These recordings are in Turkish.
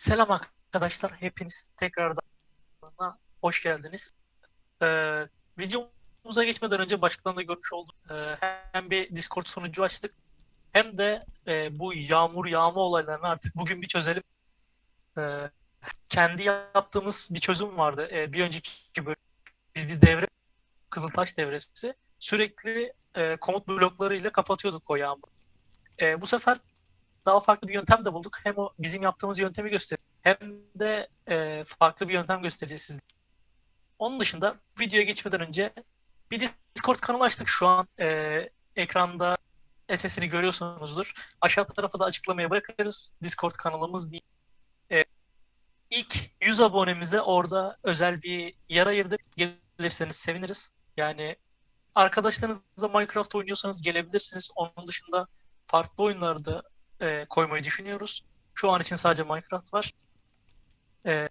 Selam arkadaşlar, hepiniz tekrardan hoş geldiniz. Ee, videomuza geçmeden önce başlıktan da görmüş olduk. Ee, hem bir Discord sunucu açtık, hem de e, bu yağmur yağma olaylarını artık bugün bir çözelim. Ee, kendi yaptığımız bir çözüm vardı. Ee, bir önceki bölüm biz bir devre, Kızıltaş devresi sürekli e, komut bloklarıyla kapatıyorduk o yağmuru. Ee, bu sefer daha farklı bir yöntem de bulduk. Hem o bizim yaptığımız yöntemi gösteriyor hem de e, farklı bir yöntem göstereceğiz size. Onun dışında videoya geçmeden önce bir Discord kanalı açtık şu an. E, ekranda SS'ini görüyorsunuzdur. Aşağı tarafa da açıklamaya bırakırız. Discord kanalımız değil. E, ilk 100 abonemize orada özel bir yer ayırdık. Gelirseniz seviniriz. Yani arkadaşlarınızla Minecraft oynuyorsanız gelebilirsiniz. Onun dışında farklı oyunlarda e, koymayı düşünüyoruz. Şu an için sadece Minecraft var. E,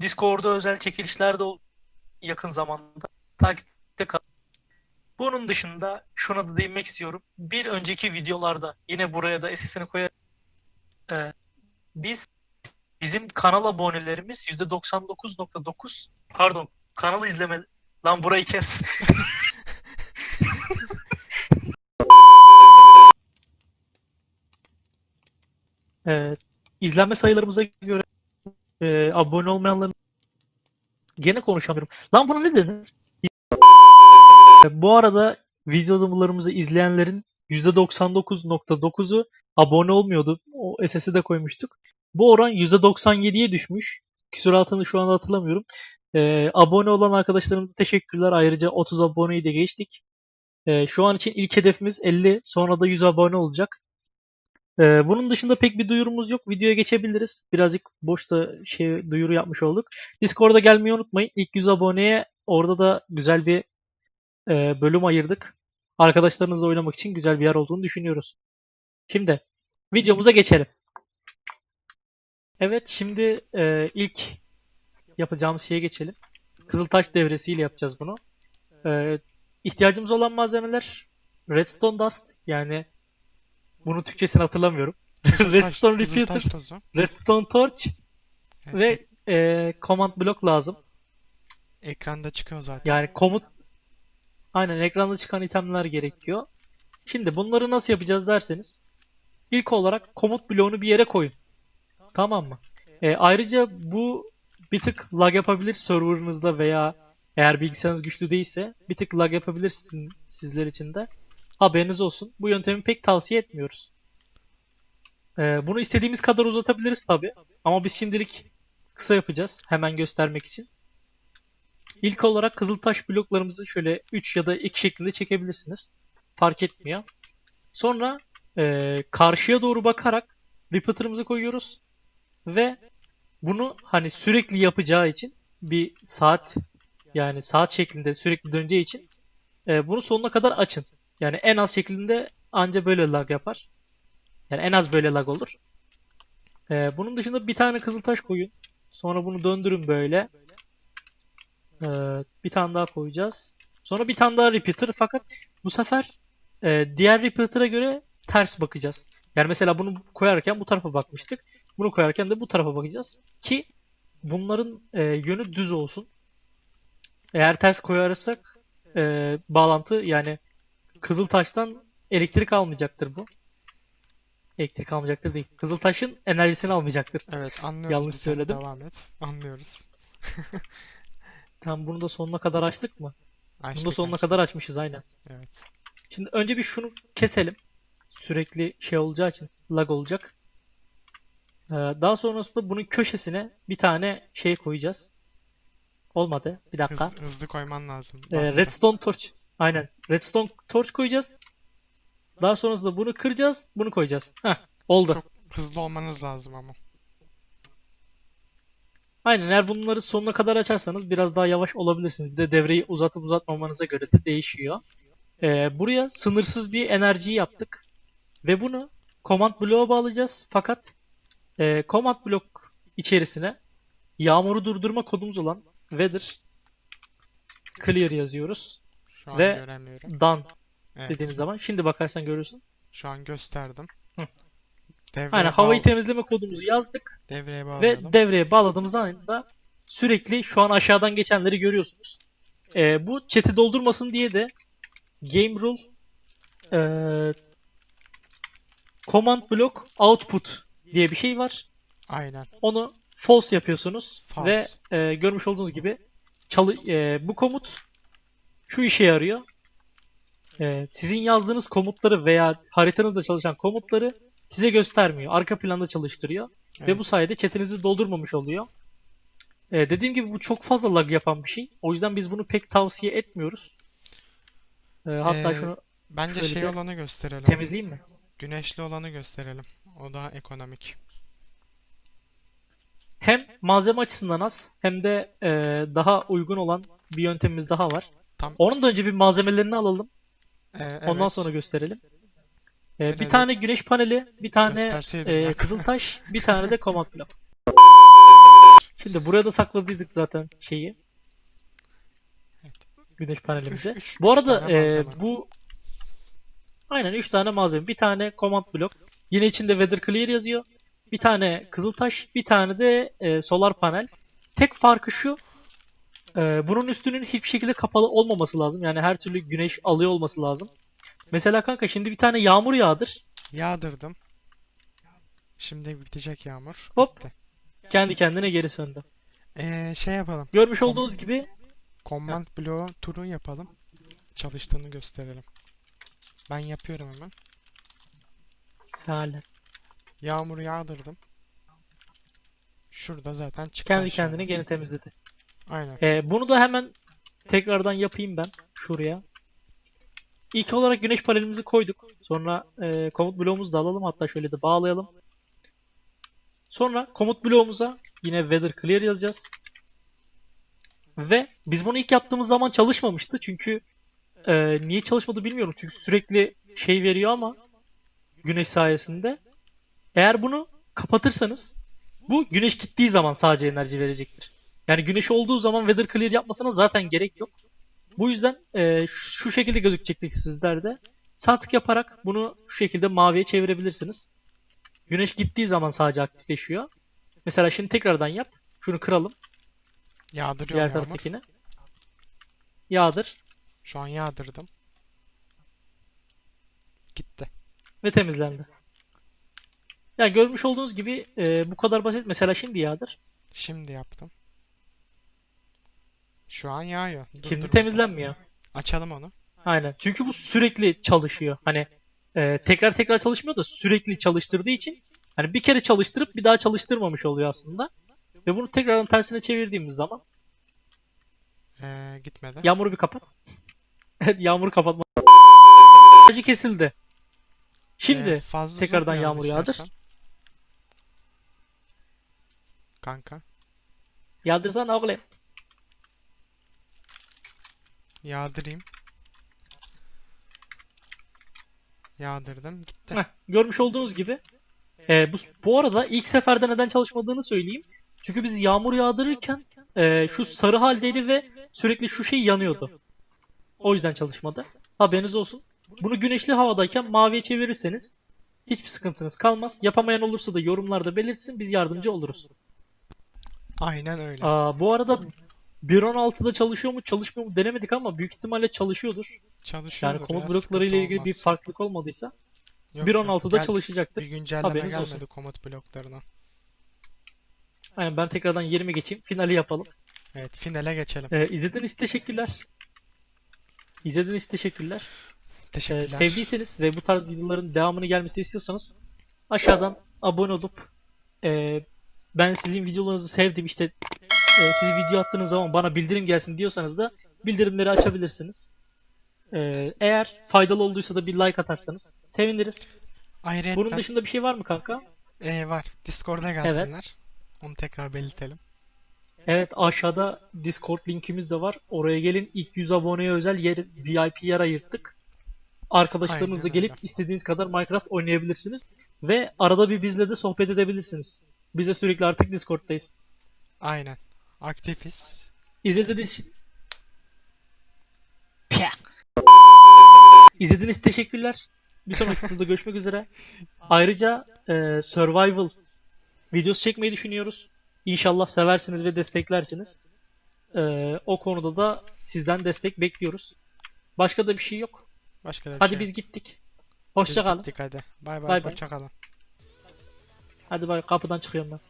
Discord'da özel çekilişler de yakın zamanda. Takipte kal. Bunun dışında şuna da değinmek istiyorum. Bir önceki videolarda yine buraya da SS'ini koyarım. E, biz bizim kanal abonelerimiz %99.9 pardon kanal izleme lan burayı kes. Evet. İzlenme sayılarımıza göre e, abone olmayanların gene konuşamıyorum. Lan buna ne denir? E, Bu arada videolarımızı izleyenlerin %99.9'u abone olmuyordu. O SS'i de koymuştuk. Bu oran %97'ye düşmüş. Küsuratını şu anda hatırlamıyorum. E, abone olan arkadaşlarımıza teşekkürler. Ayrıca 30 aboneyi de geçtik. E, şu an için ilk hedefimiz 50. Sonra da 100 abone olacak. Ee, bunun dışında pek bir duyurumuz yok. Videoya geçebiliriz. Birazcık boşta şey duyuru yapmış olduk. Discord'a gelmeyi unutmayın. İlk 100 aboneye orada da güzel bir e, bölüm ayırdık. Arkadaşlarınızla oynamak için güzel bir yer olduğunu düşünüyoruz. Şimdi videomuza geçelim. Evet şimdi e, ilk yapacağımız şeye geçelim. Kızıltaş devresiyle yapacağız bunu. E, ihtiyacımız olan malzemeler Redstone Dust yani bunun Türkçesini hatırlamıyorum. Redstone Repeater. Redstone Torch Evet, ve e, Command Block lazım. ekranda çıkıyor zaten. Yani komut aynen ekranda çıkan itemler gerekiyor. Şimdi bunları nasıl yapacağız derseniz ilk olarak komut bloğunu bir yere koyun. Tamam mı? E, ayrıca bu bir tık lag yapabilir serverınızda veya eğer bilgisayarınız güçlü değilse bir tık lag yapabilir sizin, sizler için de. Haberiniz olsun. Bu yöntemi pek tavsiye etmiyoruz. E, bunu istediğimiz kadar uzatabiliriz tabi. Ama biz şimdilik kısa yapacağız. Hemen göstermek için. İlk olarak kızıltaş bloklarımızı şöyle 3 ya da 2 şeklinde çekebilirsiniz. Fark etmiyor. Sonra eee, karşıya doğru bakarak repeater'ımızı koyuyoruz. Ve bunu hani sürekli yapacağı için bir saat yani saat şeklinde sürekli döneceği için eee, bunu sonuna kadar açın. Yani en az şeklinde anca böyle lag yapar. Yani en az böyle lag olur. Eee, bunun dışında bir tane kızıltaş koyun. Sonra bunu döndürün böyle. Ee, bir tane daha koyacağız. Sonra bir tane daha repeater fakat bu sefer e, diğer repeater'a göre ters bakacağız. Yani mesela bunu koyarken bu tarafa bakmıştık. Bunu koyarken de bu tarafa bakacağız ki bunların e, yönü düz olsun. Eğer ters koyarsak e, bağlantı yani Kızıltaş'tan elektrik almayacaktır bu. Elektrik almayacaktır değil. Kızıltaş'ın enerjisini almayacaktır. Evet anlıyoruz Yanlış biz söyledim. Devam et. Anlıyoruz. Tam bunu da sonuna kadar açtık mı? Bunu da Açtık sonuna açtık. kadar açmışız aynen. Evet. Şimdi önce bir şunu keselim. Sürekli şey olacağı için lag olacak. Ee, daha sonrasında bunun köşesine bir tane şey koyacağız. Olmadı. Bir dakika. Hız, hızlı koyman lazım. Ee, redstone torch. Aynen. Redstone torch koyacağız. Daha sonrasında bunu kıracağız. Bunu koyacağız. Heh, oldu. Çok hızlı olmanız lazım ama. Aynen. Eğer bunları sonuna kadar açarsanız biraz daha yavaş olabilirsiniz. Bir de devreyi uzatıp uzatmamanıza göre de değişiyor. Ee, buraya sınırsız bir enerji yaptık. Ve bunu command bloğa bağlayacağız. Fakat e, command blok içerisine yağmuru durdurma kodumuz olan weather clear yazıyoruz. Şu an Ve- göremiyorum. Done Evet. dediğimiz zaman. Şimdi bakarsan görürsün. Şu an gösterdim. Hı. Devreye Aynen havayı temizleme kodumuzu yazdık devreye ve bağlayalım. devreye bağladığımız anda sürekli şu an aşağıdan geçenleri görüyorsunuz. Ee, bu chat'i doldurmasın diye de game rule ee, command block output diye bir şey var. Aynen. Onu false yapıyorsunuz False. ve e, görmüş olduğunuz gibi çalı- e, bu komut şu işe yarıyor. E, sizin yazdığınız komutları veya haritanızda çalışan komutları size göstermiyor. Arka planda çalıştırıyor. Ve Evet. bu sayede chatinizi doldurmamış oluyor. E, dediğim gibi bu çok fazla lag yapan bir şey. O yüzden biz bunu pek tavsiye etmiyoruz. E, hatta Ee, şunu Bence şey olanı gösterelim. temizleyeyim mi? Güneşli olanı gösterelim. O daha ekonomik. Hem malzeme açısından az hem de e, daha uygun olan bir yöntemimiz daha var. Tam Onun da önce bir malzemelerini alalım. Ee, Ondan evet. sonra gösterelim. Ee, bir tane güneş paneli, bir tane e, kızıltaş, bir tane de command block. Şimdi buraya da sakladıydık zaten şeyi. Güneş panelimizi. Üç- üç- Bu arada e, bu aynen 3 tane malzeme. Bir tane command block. Yine içinde weather clear yazıyor. Bir tane kızıltaş, bir tane de e, solar panel. Tek farkı şu. E, bunun üstünün hiçbir şekilde kapalı olmaması lazım. Yani her türlü güneş alıyor olması lazım. Mesela kanka şimdi bir tane yağmur yağdır. Yağdırdım. Şimdi bitecek yağmur. Hop. Bitti. Kendi kendine geri söndü. Ee, şey yapalım. Görmüş Kom- olduğunuz gibi Command bloğu turu yapalım. Çalıştığını gösterelim. Ben yapıyorum hemen. Halen. Yağmuru yağdırdım. Şurada zaten çıktı Kendi aşağıda. kendine gene temizledi. Aynen. Ee, bunu da hemen tekrardan yapayım ben şuraya. İlk olarak güneş panelimizi koyduk. Sonra e, komut bloğumuzu da alalım. Hatta şöyle de bağlayalım. Sonra komut bloğumuza yine weather clear yazacağız. Ve biz bunu ilk yaptığımız zaman çalışmamıştı. Çünkü e, niye çalışmadı bilmiyorum. Çünkü sürekli şey veriyor ama güneş sayesinde. Eğer bunu kapatırsanız bu güneş gittiği zaman sadece enerji verecektir. Yani güneş olduğu zaman weather clear yapmasına zaten gerek yok. Bu yüzden e, şu şekilde gözükecektir sizlerde. Sağ tık yaparak bunu şu şekilde maviye çevirebilirsiniz. Güneş gittiği zaman sadece aktifleşiyor. Mesela şimdi tekrardan yap. Şunu kıralım. Yağdırıyorum Diğer yağmur. taraftakini. Yağdır Şu an yağdırdım. Gitti. ve temizlendi. Yani görmüş olduğunuz gibi e, bu kadar basit. Mesela şimdi yağdır. Şimdi yaptım. Şu an yağıyor. Şimdi Durdurdum. temizlenmiyor. Açalım onu. Aynen. Çünkü bu sürekli çalışıyor. Hani e, tekrar tekrar çalışmıyor da sürekli çalıştırdığı için hani bir kere çalıştırıp bir daha çalıştırmamış oluyor aslında. Ve bunu tekrardan tersine çevirdiğimiz zaman Ee, gitmedi. yağmuru bir kapat. Evet yağmuru kapatma. Enerji kesildi. Şimdi Ee, fazla tekrardan yağmur yağdır. Kanka. yağdırsana oğlum. Yağdırayım. Yağdırdım. Gitti. Heh, görmüş olduğunuz gibi e, bu, bu arada ilk seferde neden çalışmadığını söyleyeyim. Çünkü biz yağmur yağdırırken e, şu sarı haldeydi ve sürekli şu şey yanıyordu. O yüzden çalışmadı. Haberiniz olsun. Bunu güneşli havadayken maviye çevirirseniz hiçbir sıkıntınız kalmaz. Yapamayan olursa da yorumlarda belirtsin. Biz yardımcı oluruz. Aynen öyle. Aa, bu arada 1.16'da çalışıyor mu çalışmıyor mu denemedik ama büyük ihtimalle çalışıyordur. Çalışıyordur Yani komut ya, blokları ile sıkıntı ilgili bir olmaz. farklılık olmadıysa Yok, yok. 1.16'da Gel- çalışacaktır. Bir güncelleme Haberiniz gelmedi olsun. komut bloklarına. Aynen ben tekrardan yerime geçeyim. Finali yapalım. Evet, finale geçelim. Ee, izlediğiniz için teşekkürler. İzlediğiniz için teşekkürler. Ee, Teşekkürler. sevdiyseniz ve bu tarz videoların devamını gelmesini istiyorsanız aşağıdan abone olup e, ben sizin videolarınızı sevdim işte e, siz video attığınız zaman bana bildirim gelsin diyorsanız da bildirimleri açabilirsiniz. Ee, eğer faydalı olduysa da bir like atarsanız seviniriz. Ayrıyetten Bunun dışında bir şey var mı kanka? ee, var. Discord'a gelsinler. Onu tekrar belirtelim. Evet aşağıda Discord linkimiz de var. Oraya gelin. İlk 100 aboneye özel yer, VIP yer ayırttık. Arkadaşlarınızla gelip öyle. istediğiniz kadar Minecraft oynayabilirsiniz. Ve arada bir bizle de sohbet edebilirsiniz. Biz de sürekli artık Discord'dayız. Aynen. Aktifiz. İzlediğiniz için... İzlediğiniz için teşekkürler. Bir sonraki videoda görüşmek üzere. Ayrıca e, survival videosu çekmeyi düşünüyoruz. İnşallah seversiniz ve desteklersiniz. E, o konuda da sizden destek bekliyoruz. Başka da bir şey yok. Başka da bir Hadi şey. biz gittik. Biz Hoşça kalın. gittik hadi. Bay. bay. Hoşça kalın. Hadi bay kapıdan çıkıyorum ben.